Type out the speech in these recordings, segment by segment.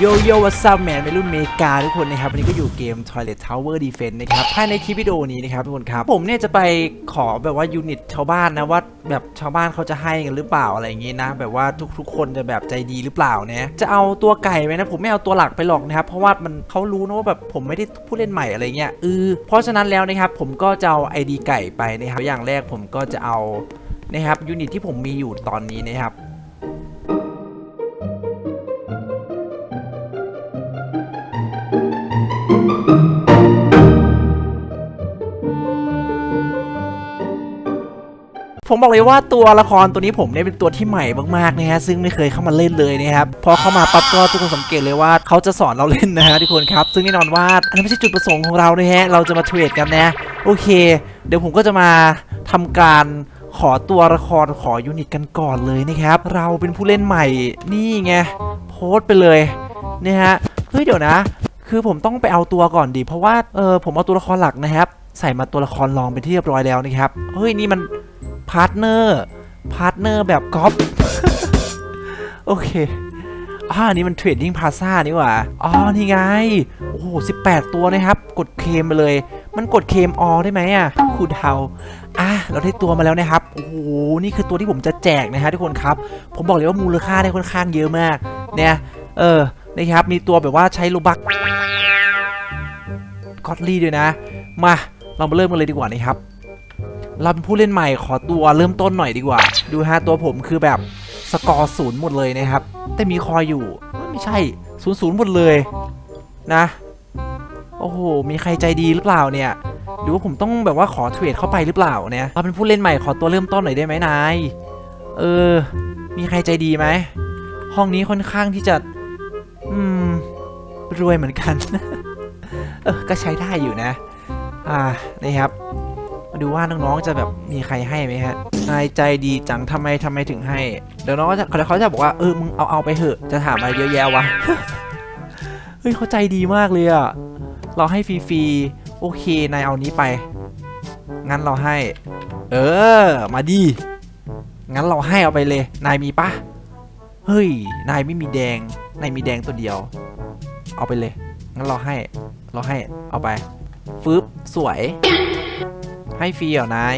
โยโย่วัสซัมแมนเป็นรุ่นเมกาทุกคนนะครับ วันนี้ก็อยู่เกม Toilet Tower Defense นะครับ ภายในคลิปวิดีโอนี้นะครับทุกคนครับ ผมเนี่ยจะไปขอแบบว่ายูนิตชาวบ้านนะว่าแบบชาวบ้านเขาจะให้กันหรือเปล่าอะไรอย่างงี้นะ แบบว่าทุกๆ คนจะแบบใจดีหรือเปล่าเนี่ยจะเอาตัวไก่ไหมนะ ผมไม่เอาตัวหลักไปหรอกนะครับ เพราะว่ามันเขารู้นะว่าแบบผมไม่ได้ผู้เล่นใหม่อะไรเงี้ยเออเพราะฉะนั้นแล้วนะครับผมก็จะเอา ID ไก่ไปนะครับอย่างแรกผมก็จะเอานะครับยูนิตที่ผมมีอยู่ตอนนี้นะครับ ผมบอกเลยว่าตัวละครตัวนี้ผมเนี่ยเป็นตัวที่ใหม่มากๆนะฮะซึ่งไม่เคยเข้ามาเล่นเลยนะครับพอเข้ามาปั๊บก็ทุกคนสังเกตเลยว่าเขาจะสอนเราเล่นนะฮะทุกคนครับซึ่งแน่นอนว่าอันนั้นไม่ใช่จุดประสงค์ของเรานะฮะเราจะมาเทรดกันนะโอเค เดี๋ยวผมก็จะมาทำการขอตัวละครขอยูนิตกันก่อนเลยนะครับ เราเป็นผู้เล่นใหม่นี่ไงโพสไปเลยนะฮะเฮ้ยเดี๋ยวนะ คือผมต้องไปเอาตัวก่อนดิเพราะว่าเออผมเอาตัวละครหลักนะครับ ใส่มาตัวละครรองเป็นที่เรียบร้อยแล้วนะครับเฮ้ยนี่มัน พาร์ทเนอร์ พาร์ทเนอร์แบบก๊อปโอเคอ่าอันนี่มันเทรดดิ้งพาซ่านี่หว่า อ๋อ นี่ไง โอ้โห18ตัวนะครับ กดเคมไปเลย มันกดเคมออได้ไหมอะคูดเฮาอะ เราได้ตัวมาแล้วนะครับ โอ้โห นี่คือตัวที่ผมจะแจกนะฮะทุกคนครับ ผมบอกเลยว่ามูลค่าได้ค่อนข้างเยอะมาก เนี่ย เออ นะครับ มีตัวแบบว่าใช้โลบักกอดลี่ด้วยนะ มา เรามาเริ่มกันเลยดีกว่านะครับ เราเป็นผู้เล่นใหม่ขอตัวเริ่มต้นหน่อยดีกว่า ดูฮะตัวผมคือแบบสกอร์ศูนย์หมดเลยนะครับ แต่มีคอยอยู่ ไม่ใช่ศูนย์ศูนย์หมดเลยนะ โอ้โห มีใครใจดีหรือเปล่าเนี่ย หรือว่าผมต้องแบบว่าขอเทรดเข้าไปหรือเปล่าเนี่ยเราเป็นผู้เล่นใหม่ขอตัวเริ่มต้นหน่อยได้ไหมนาย เออ มีใครใจดีไหม ห้องนี้ค่อนข้างที่จะ อืม รวยเหมือนกัน เออ ก็ใช้ได้อยู่นะ อ่านี่ครับ มาดูว่าน้องๆจะแบบมีใครให้ไหมฮะนายใจดีจังทำไมทำไมถึงให้ เดี๋ยวน้องก็จะเขาเขาจะบอกว่าเออมึงเอาเอาไปเถอะจะถามอะไรเยอะแยะวะเฮ้ยเขาใจดีมากเลยอะเราให้ฟรีๆโอเคนายเอานี้ไป งั้นเราให้ เออ มาดีงั้นเราให้เอาไปเลย นายมีปะเฮ้ย นายไม่มีแดง นายมีแดงตัวเดียว เอาไปเลย งั้นเราให้ เราให้ เอาไป ฟึบสวย ให้ฟรีเหรอนาย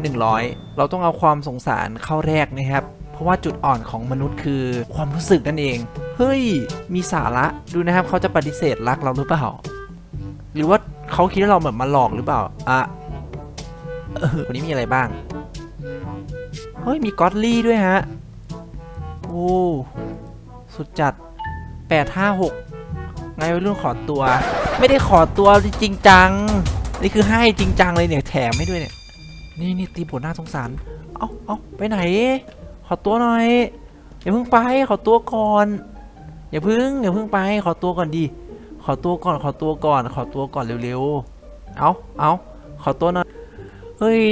100 เราต้องเอาความสงสารเข้าแรกนะครับ เพราะว่าจุดอ่อนของมนุษย์คือความรู้สึกนั่นเอง เฮ้ย มีสาระ ดูนะครับเขาจะปฏิเสธรักเราหรือเปล่า หรือว่าเขาคิดว่าเราแบบมาหลอกหรือเปล่า อะเออวันนี้มีอะไรบ้าง เฮ้ย มีก็อตลี่ด้วยฮะ โอ้ สุดจัด 856 ไงวัยรุ่นขอตัว ไม่ได้ขอตัวจริงจัง นี่คือให้จริงจังเลยเนี่ยแถมให้ด้วยเนี่ย นี่นี่ตีบทน่าสงสาร เอาเอาไปไหน ขอตัวหน่อย อย่าเพิ่งไป ขอตัวก่อน อย่าเพิ่งอย่าเพิ่งไป ขอตัวก่อนดี ขอตัวก่อน ขอตัวก่อน ขอตัวก่อนเร็วๆ เอาเอาขอตัวหน่อย เฮ้ย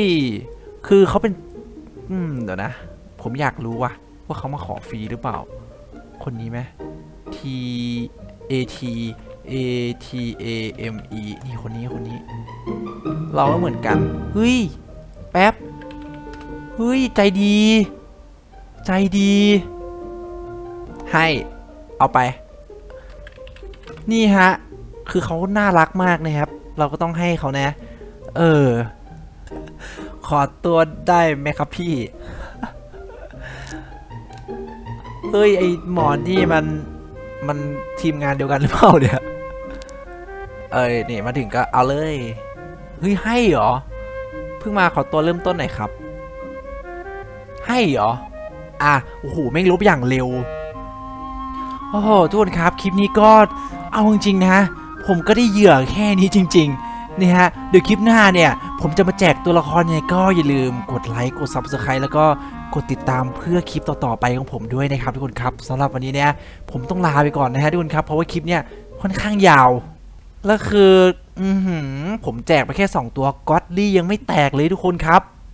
คือเขาเป็น อืมเดี๋ยวนะ ผมอยากรู้ว่ะว่าเขามาขอฟรีหรือเปล่า คนนี้ไหม T A T A T A M E นี่คนนี้คนนี้ เราก็เหมือนกัน เฮ้ย แป๊บ เฮ้ย ใจดี ใจดี ให้ เอาไป นี่ฮะ คือเขาน่ารักมากนะครับ เราก็ต้องให้เขานะ เออ ขอตัวได้ไหมครับพี่ เฮ้ย ไอหมอนนี่มันมันทีมงานเดียวกันหรือเปล่าเนี่ย เอ้ยนี่มาถึงก็เอาเลยเฮ้ยให้เหรอเพิ่งมาขอตัวเริ่มต้นหน่อยครับ ให้เหรออะโอ้โหแม่งลบอย่างเร็วโอ้โหทุกคนครับคลิปนี้ก็เอาจริงๆนะ ผมก็ได้เหยื่อแค่นี้จริงๆนี่ฮะเดี๋ยวคลิปหน้าเนี่ย ผมจะมาแจกตัวละครยังไงก็อย่าลืมกดไลค์กด Subscribe แล้วก็กดติดตามเพื่อคลิปต่อๆไปของผมด้วยนะครับทุกคนครับสำหรับวันนี้เนี่ยผมต้องลาไปก่อนนะฮะทุกคนครับเพราะว่าคลิปเนี่ยค่อนข้างยาว แล้วคือ อืผมแจกไปแค่ 2 ตัวก็อดลี่ยังไม่แตกเลยทุกคนครับ